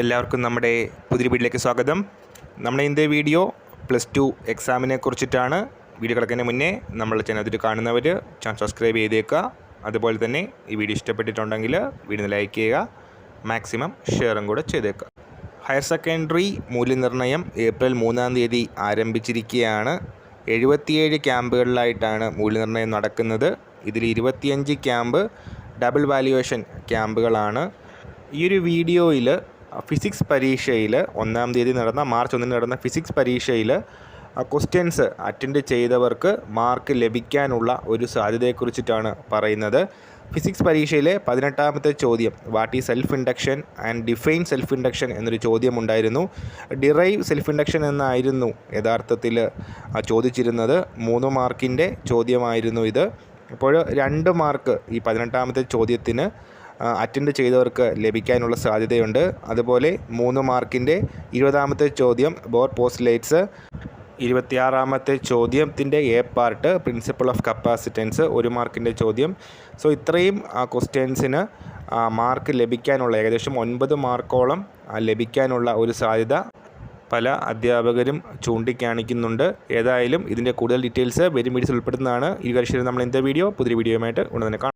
എല്ലാവർക്കും നമ്മുടെ പുതിയ വീട്ടിലേക്ക് സ്വാഗതം. നമ്മുടെ ഇന്നത്തെ വീഡിയോ പ്ലസ് ടു എക്സാമിനെ കുറിച്ചിട്ടാണ്. വീഡിയോ കിടക്കുന്നതിന് മുന്നേ നമ്മുടെ ചാനൽ കാണുന്നവർ ചാനൽ സബ്സ്ക്രൈബ് ചെയ്തേക്കുക. അതുപോലെ തന്നെ ഈ വീഡിയോ ഇഷ്ടപ്പെട്ടിട്ടുണ്ടെങ്കിൽ വീഡിയോ ലൈക്ക് ചെയ്യുക. മാക്സിമം ഷെയറും കൂടെ ചെയ്തേക്കുക. ഹയർ സെക്കൻഡറി മൂല്യനിർണയം ഏപ്രിൽ മൂന്നാം തീയതി ആരംഭിച്ചിരിക്കുകയാണ്. എഴുപത്തിയേഴ് ക്യാമ്പുകളിലായിട്ടാണ് മൂല്യനിർണയം നടക്കുന്നത്. ഇതിൽ ഇരുപത്തിയഞ്ച് ക്യാമ്പ് ഡബിൾ വാല്യുവേഷൻ ക്യാമ്പുകളാണ്. ഈ ഒരു വീഡിയോയിൽ ഫിസിക്സ് പരീക്ഷയിൽ ഒന്നാം തീയതി നടന്ന മാർച്ച് ഒന്നിന് നടന്ന ഫിസിക്സ് പരീക്ഷയിൽ ക്വസ്റ്റ്യൻസ് അറ്റൻഡ് ചെയ്തവർക്ക് മാർക്ക് ലഭിക്കാനുള്ള ഒരു സാധ്യതയെക്കുറിച്ചിട്ടാണ് പറയുന്നത്. ഫിസിക്സ് പരീക്ഷയിലെ പതിനെട്ടാമത്തെ ചോദ്യം what is self induction and define self induction എന്നൊരു ചോദ്യം ഉണ്ടായിരുന്നു ഡിറൈവ് സെൽഫ് ഇൻഡക്ഷൻ എന്നായിരുന്നു യഥാർത്ഥത്തിൽ ചോദിച്ചിരുന്നത്. മൂന്ന് മാർക്കിന്റെ ചോദ്യമായിരുന്നു ഇത്. അപ്പോൾ രണ്ട് മാർക്ക് ഈ പതിനെട്ടാമത്തെ ചോദ്യത്തിന് അറ്റൻഡ് ചെയ്തവർക്ക് ലഭിക്കാനുള്ള സാധ്യതയുണ്ട്. അതുപോലെ മൂന്ന് മാർക്കിന്റെ ഇരുപതാമത്തെ ചോദ്യം ബോർ പോസ്റ്റ് പോസ്റ്റ്ലേറ്റ്സ്. ഇരുപത്തിയാറാമത്തെ ചോദ്യത്തിന്റെ A part principle of capacitance ഒരു മാർക്കിന്റെ ചോദ്യം. സോ ഇത്രയും ക്വസ്റ്റ്യൻസിന് മാർക്ക് ലഭിക്കാനുള്ള ഏകദേശം ഒൻപത് മാർക്കോളം ലഭിക്കാനുള്ള ഒരു സാധ്യത പല അധ്യാപകരും ചൂണ്ടിക്കാണിക്കുന്നുണ്ട്. ഏതായാലും ഇതിന്റെ കൂടുതൽ ഡീറ്റെയിൽസ് വെരി. വീഡിയോസ് ഉൾപ്പെടുന്നതാണ് ഈ കാര്യം നമ്മൾ എന്താ വീഡിയോ? പുതിയ വീഡിയോയുമായിട്ട് ഉടനെ തന്നെ കാണാം.